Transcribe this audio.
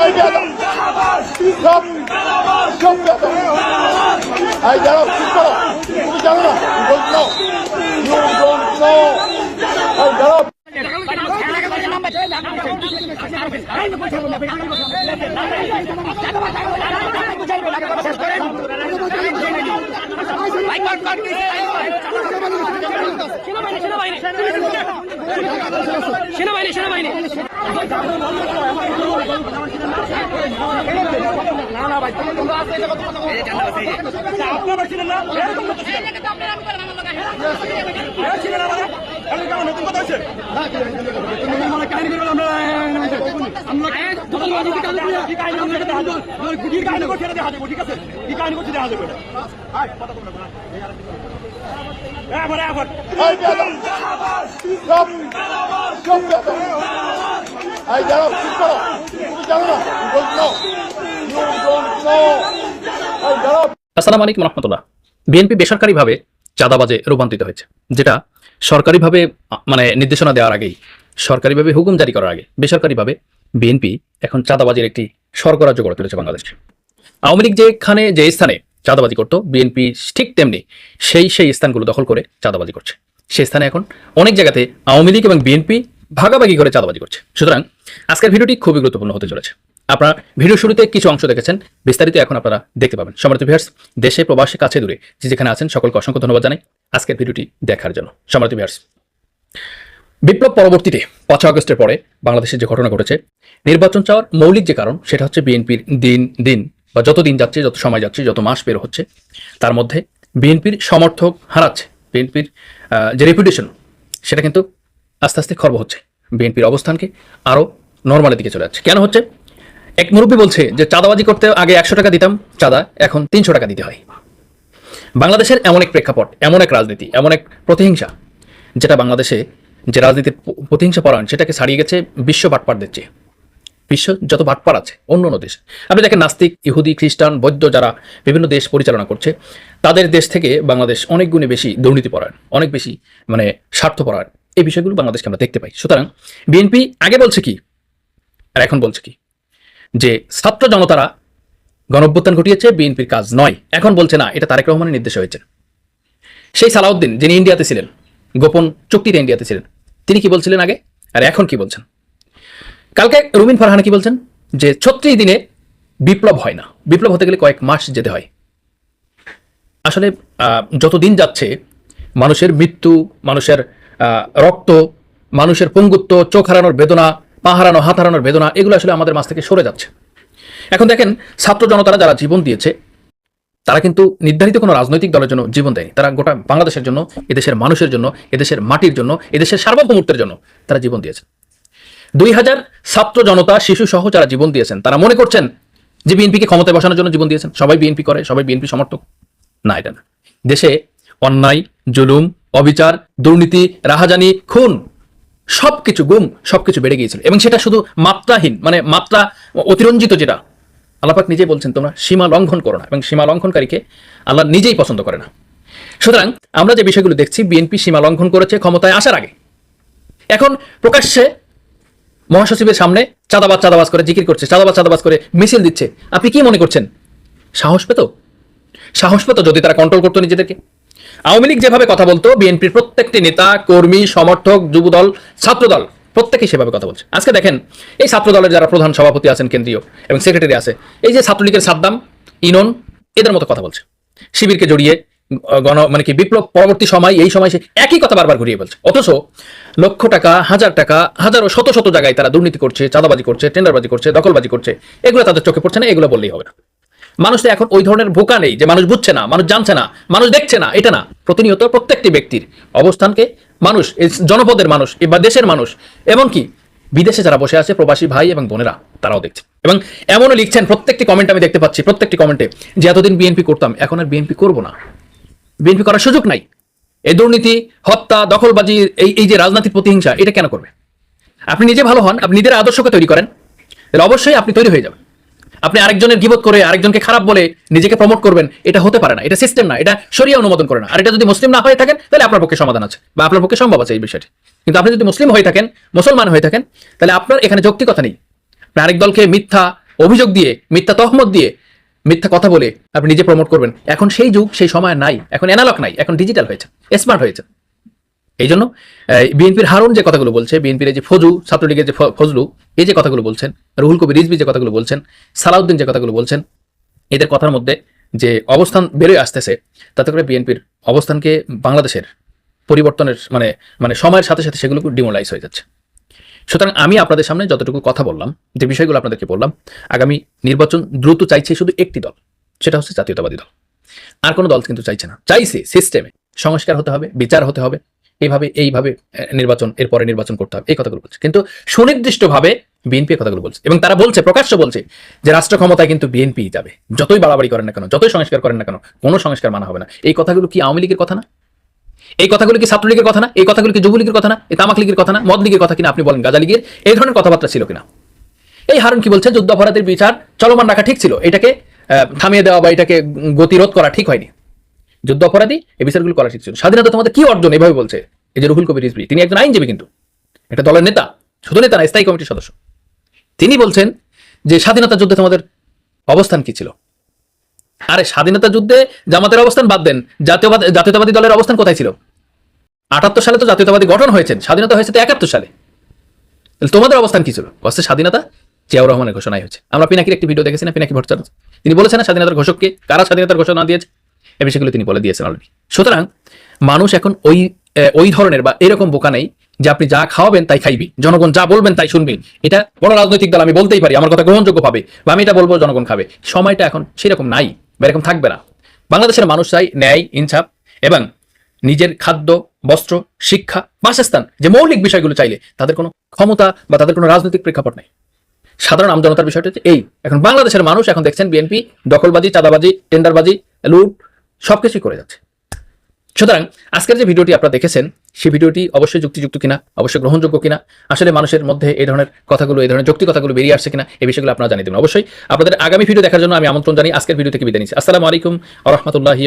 এই বেয়াদব সব সব এই দাঁড়াও চুপ করো তুমি জানো না you don't know you don't know এই দাঁড়াও সেনাবাহিনী সেনাবাহিনী আপনারা ছিলেন না এরকম কথা ছিলেন এরা ছিলেন আমাদের আমি কেমন নতুন কথা হচ্ছে এই দাঁড়াও চুপ করো। তুমি জানো না আসসালামু আলাইকুম রহমতুল্লাহ। বিএনপি বেসরকারিভাবে চাঁদাবাজে রূপান্তরিত হয়েছে যেটা সরকারিভাবে মানে নির্দেশনা দেওয়ার আগেই সরকারিভাবে হুকুম জারি করার আগে বেসরকারিভাবে বিএনপি এখন চাঁদাবাজির একটি স্বর্গরাজ্য গড়ে তুলেছে বাংলাদেশে। আওয়ামী লীগ যেখানে যে স্থানে চাঁদাবাজি করতো, বিএনপি ঠিক তেমনি সেই সেই স্থানগুলো দখল করে চাঁদাবাজি করছে। সেই স্থানে এখন অনেক জায়গাতে আওয়ামী লীগ এবং বিএনপি ভাগাভাগি করে চাঁদাবাজি করছে। সুতরাং আজকের ভিডিওটি খুবই গুরুত্বপূর্ণ হতে চলেছে। আপনারা ভিডিও শুরুতে কিছু অংশ দেখেছেন, বিস্তারিত এখন আপনারা দেখতে পাবেন। সম্মানিত ভিউয়ার্স দেশে, প্রবাসে, কাছে, দূরে যে যেখানে আছেন, সকলকে অসংখ্য ধন্যবাদ জানাই আজকের ভিডিওটি দেখার জন্য। সম্মানিত ভিউয়ার্স বিপ্লব পরবর্তীতে পাঁচ আগস্টের পরে বাংলাদেশে যে ঘটনা ঘটেছে, নির্বাচন চাওয়ার মৌলিক যে কারণ, সেটা হচ্ছে বিএনপির দিন দিন বা যত দিন যাচ্ছে, যত সময় যাচ্ছে, যত মাস বের হচ্ছে, তার মধ্যে বিএনপির সমর্থক হারাচ্ছে। বিএনপির যে রেপুটেশন সেটা কিন্তু আস্তে আস্তে খর্ব হচ্ছে। বিএনপির অবস্থানকে আরও নর্মালের দিকে চলে যাচ্ছে। কেন হচ্ছে? এক মুরব্বী বলছে যে, চাঁদাবাজি করতে আগে একশো টাকা দিতাম, চাঁদা এখন তিনশো টাকা দিতে হয়। বাংলাদেশের এমন এক প্রেক্ষাপট, এমন এক রাজনীতি, এমন এক প্রতিহিংসা, যেটা বাংলাদেশে যে রাজনীতির প্রতিহিংসা পরায়ণ, সেটাকে ছাড়িয়ে গেছে বিশ্ব বাটপারদের চেয়ে। বিশ্ব যত বাটপার আছে, অন্য অন্য দেশ। আপনি দেখেন নাস্তিক, ইহুদি, খ্রিস্টান, বৌদ্ধ যারা বিভিন্ন দেশ পরিচালনা করছে, তাদের দেশ থেকে বাংলাদেশ অনেক গুণে বেশি দুর্নীতিপরায়ণ অনেক বেশি মানে স্বার্থপরায়ণ এই বিষয়গুলো বাংলাদেশকে আমরা দেখতে পাই। সুতরাং বিএনপি আগে বলছে কি, আর এখন বলছে কি, যে ছাত্র জনতারা গণঅভ্যুত্থান ঘটিয়েছে, বিএনপির কাজ নয়। এখন বলছে না, এটা তারেক রহমানের নির্দেশ হয়েছে। সেই সালাউদ্দিন, যিনি ইন্ডিয়াতে ছিলেন গোপন চুক্তিতে ইন্ডিয়াতে ছিলেন। তিনি কি বলছিলেন আগে? আর এখন কি বলছেন? কালকে রুমিন ফারহানা কি বলছেন? যে ছত্রিশ দিনে বিপ্লব হয় না। বিপ্লব হতে গেলে কয়েক মাস যেতে হয়। আসলে যত দিন যাচ্ছে, মানুষের মৃত্যু, মানুষের রক্ত, মানুষের পঙ্গুত্ব, চোখ হারানোর বেদনা, পা হারানো, হাত হারানোর বেদনা, এগুলো আসলে আমাদের মাছ থেকে সরে যাচ্ছে। এখন দেখেন, ছাত্র জনতারা যারা জীবন দিয়েছে তারা কিন্তু নির্ধারিত কোনো রাজনৈতিক দলের জন্য জীবন দেয়নি তারা গোটা বাংলাদেশের জন্য, এদেশের মানুষের জন্য, এদেশের মাটির জন্য, এদেশের সার্বভৌমত্বের জন্য তারা জীবন দিয়েছে দুই হাজার ছাত্র জনতা, শিশু সহ যারা জীবন দিয়েছেন, তারা মনে করছেন যে বিএনপিকে ক্ষমতায় বসানোর জন্য জীবন দিয়েছেন। সবাই বিএনপি করে, সবাই বিএনপি সমর্থক। না, এটা না। দেশে অন্যায়, জুলুম, অবিচার, দুর্নীতি, রাহাজানি, খুন, সবকিছু গুম, সবকিছু বেড়ে গিয়েছিল। এবং সেটা শুধু মাত্রাহীন মানে মাত্রা অতিরঞ্জিত যেটা আল্লাপাক নিজেই বলছেন, তোমরা সীমা লঙ্ঘন করো না এবং সীমা লঙ্ঘনকারীকে আল্লাহ নিজেই পছন্দ করে না। সুতরাং আমরা যে বিষয়গুলো দেখছি, বিএনপি সীমা লঙ্ঘন করেছে ক্ষমতায় আসার আগে। এখন প্রকাশ্যে মহাসচিবের সামনে চাঁদাবাজ চাঁদাবাজ করে জিকির করছে, চাঁদাবাজ চাঁদাবাজ করে মিছিল দিচ্ছে। আপনি কি মনে করছেন? সাহস পেত? সাহস পেত যদি তারা কন্ট্রোল করতো নিজেদেরকে? আওয়ামী লীগ যেভাবে কথা বলতো, বিএনপির প্রত্যেকটি নেতা, কর্মী, সমর্থক, যুবদল, ছাত্রদল প্রত্যেকেই সেভাবে কথা বলছে। আজকে দেখেন, এই ছাত্রদলের যারা প্রধান সভাপতি আছেন, কেন্দ্রীয় এবং সেক্রেটারি আছে, এই যে ছাত্রলীগের সাদ্দাম, ইনন, এদের মতো কথা বলছে। শিবিরকে জড়িয়ে গণ মানে কি বিপ্লব পরবর্তী সময়, এই সময় সে একই কথা বারবার ঘুরিয়ে বলছে। অথচ লক্ষ টাকা, হাজার টাকা, হাজারো, শত শত জায়গায় তারা দুর্নীতি করছে, চাঁদাবাজি করছে, টেন্ডারবাজি করছে, দখলবাজি করছে। এগুলো তাদের চোখে পড়ছে না, এগুলো বললেই হবে না। মানুষ তো এখন ওই ধরনের বোকা নেই যে মানুষ বুঝছে না, মানুষ জানছে না, মানুষ দেখছে না, এটা না। প্রতিনিয়ত প্রত্যেকটি ব্যক্তির অবস্থানকে মানুষ জনপদের মানুষ বা দেশের মানুষ, এমনকি বিদেশে যারা বসে আছে, প্রবাসী ভাই এবং বোনেরা, তারাও দেখছে। এবং এমনও লিখছেন, প্রত্যেকটি কমেন্ট আমি দেখতে পাচ্ছি, প্রত্যেকটি কমেন্টে যে এতদিন বিএনপি করতাম, এখন আর বিএনপি করব না। বিএনপি করার সুযোগ নাই। এই দুর্নীতি, হত্যা, দখলবাজি, এই এই যে রাজনৈতিক প্রতিহিংসা, এটা কেন করবে? আপনি নিজে ভালো হন, আপনি নিজের আদর্শকে তৈরি করেন, তাহলে অবশ্যই আপনি তৈরি হয়ে যাবেন। আপনি আরেকজনের গিবত করে আরেকজনকে খারাপ বলে নিজেকে প্রমোট করবেন, এটা হতে পারে না। এটা সিস্টেম না, এটা সরিয়ে অনুমোদন করে না। আর এটা যদি মুসলিম না হয়ে থাকেন, তাহলে আপনার পক্ষে সমাধান আছে বা আপনার পক্ষে সম্ভব আছে এই বিষয়টি। কিন্তু আপনি যদি মুসলিম হয়ে থাকেন, মুসলমান হয়ে থাকেন, তাহলে আপনার এখানে যৌক্তিকতা নেই। আপনি আরেক দলকে মিথ্যা অভিযোগ দিয়ে, মিথ্যা তহমত দিয়ে, মিথ্যা কথা বলে আপনি নিজে প্রমোট করবেন। এখন সেই যুগ, সেই সময় নাই। এখন অ্যানালগ নাই, এখন ডিজিটাল হয়েছে স্মার্ট হয়েছে। এই জন্য বিএনপির হারুন যে কথাগুলো বলছে, বিএনপির যে ফজু ছাত্রলীগের যে ফজলু, এই যে কথাগুলো বলছেন, রুহুল কবির রিজবি যে কথাগুলো বলছেন, সালাউদ্দিন যে কথাগুলো বলছেন, এদের কথার মধ্যে যে অবস্থান বেরোয় আসতেছে, তাতে করে বিএনপির অবস্থানকে বাংলাদেশের পরিবর্তনের মানে মানে সময়ের সাথে সাথে সেগুলো ডিমোলাইজ হয়ে যাচ্ছে। সুতরাং আমি আপনাদের সামনে যতটুকু কথা বললাম, যে বিষয়গুলো আপনাদেরকে বললাম, আগামী নির্বাচন দ্রুত চাইছে শুধু একটি দল, সেটা হচ্ছে জাতীয়তাবাদী দল। আর কোনো দল কিন্তু চাইছে না। চাইছে সিস্টেমে সংস্কার হতে হবে, বিচার হতে হবে এইভাবে এইভাবে নির্বাচন, এরপরে নির্বাচন করতে হবে। এই কথাগুলো বলছে। কিন্তু সুনির্দিষ্টভাবে বিএনপি কথাগুলো বলছে। এবং তারা বলছে, প্রকাশ্য বলছে, যে রাষ্ট্র ক্ষমতায় কিন্তু বিএনপি যাবে। যতই বাড়াবাড়ি করেন না কেন, যতই সংস্কার করেন না কেন, কোনো সংস্কার মানা হবে না। এই কথাগুলো কি আওয়ামী লীগের কথা না? এই কথাগুলো কি ছাত্রলীগের কথা না? এই কথাগুলো কি যুবলীগের কথা না? এই তামাক লীগের কথা না? মদ লীগের কথা কিনা আপনি বলেন গাজা লীগের? এই ধরনের কথাবার্তা ছিল কিনা? এই হারুন কি বলছে, যুদ্ধাপরাধের বিচার চলমান রাখা ঠিক ছিল? এটাকে থামিয়ে দেওয়া বা এটাকে গতিরোধ করা ঠিক হয়নি। যুদ্ধ অপরাধী এই বিচারগুলো করা ছিল স্বাধীনতা তোমাদের কি অর্জন? এভাবে বলছে। এই যে রুহুল কবির রিজভি, তিনি একজন আইনজীবী কিন্তু। একটা দলের নেতা, শুধু নেতা না, স্থায়ী কমিটির সদস্য। তিনি বলছেন যে স্বাধীনতা যুদ্ধে তোমাদের অবস্থান কি ছিল? আরে স্বাধীনতা যুদ্ধে জামাতের অবস্থান বাদ দেন। জাতীয়বাদ জাতীয়তাবাদী দলের অবস্থান কোথায় ছিল? আটাত্তর সালে তো জাতীয়তাবাদী গঠন হয়েছেন স্বাধীনতা হয়েছে তো একাত্তর সালে। তাহলে তোমাদের অবস্থান কি ছিল? কষ্টের স্বাধীনতা জিয়াউর রহমানের ঘোষণাই হয়েছে। আমরা পিনাকির একটি ভিডিও দেখেছি না, পিনাকি ভট্টাচার্য? তিনি বলেছেন স্বাধীনতার ঘোষককে কারা স্বাধীনতার ঘোষণা দিয়েছে? এই বিষয়গুলো তিনি বলে দিয়েছেন অলরেডি সুতরাং মানুষ এখন ওই ওই ধরনের বা এরকম বোকা নেই যে আপনি যা খাওয়াবেন তাই খাইবি, জনগণ যা বলবেন তাই শুনবি। এটা বড় রাজনৈতিক দল, আমি বলতেই পারি, আমার কথা গ্রহণযোগ্য পাবে বা আমি এটা বলব, জনগণ খাবে। সময়টা এখন সেরকম নাই বা এরকম থাকবে না। বাংলাদেশের মানুষ চাই ন্যায়, ইনসাফ এবং নিজের খাদ্য, বস্ত্র, শিক্ষা, বাসস্থান যে মৌলিক বিষয়গুলো চাইলে তাদের কোনো ক্ষমতা বা তাদের কোনো রাজনৈতিক প্রেক্ষাপট নেই। সাধারণ আমজনতার বিষয়টা হচ্ছে এই। এখন বাংলাদেশের মানুষ এখন দেখছেন বিএনপি, দখলবাজি, চাঁদাবাজি, টেন্ডারবাজি, লুট সবকিছুই করে যাচ্ছে। সুতরাং আজকের যে ভিডিওটি আপনারা দেখেছেন সেই ভিডিওটি অবশ্যই যুক্তিযুক্ত কিনা, অবশ্যই গ্রহণযোগ্য কিনা, আসলে মানুষের মধ্যে এই ধরনের কথাগুলো, এই ধরনের যুক্তি কথাগুলো বেরিয়ে আসছে কিনা, এই বিষয়গুলো আপনারা জানিয়ে দেবেন। অবশ্যই আপনাদের আগামী ভিডিও দেখার জন্য আমি আমন্ত্রণ জানি আজকের ভিডিও থেকে বিদায় নিচ্ছি। আসসালামু আলাইকুম রহমতুল্লাহি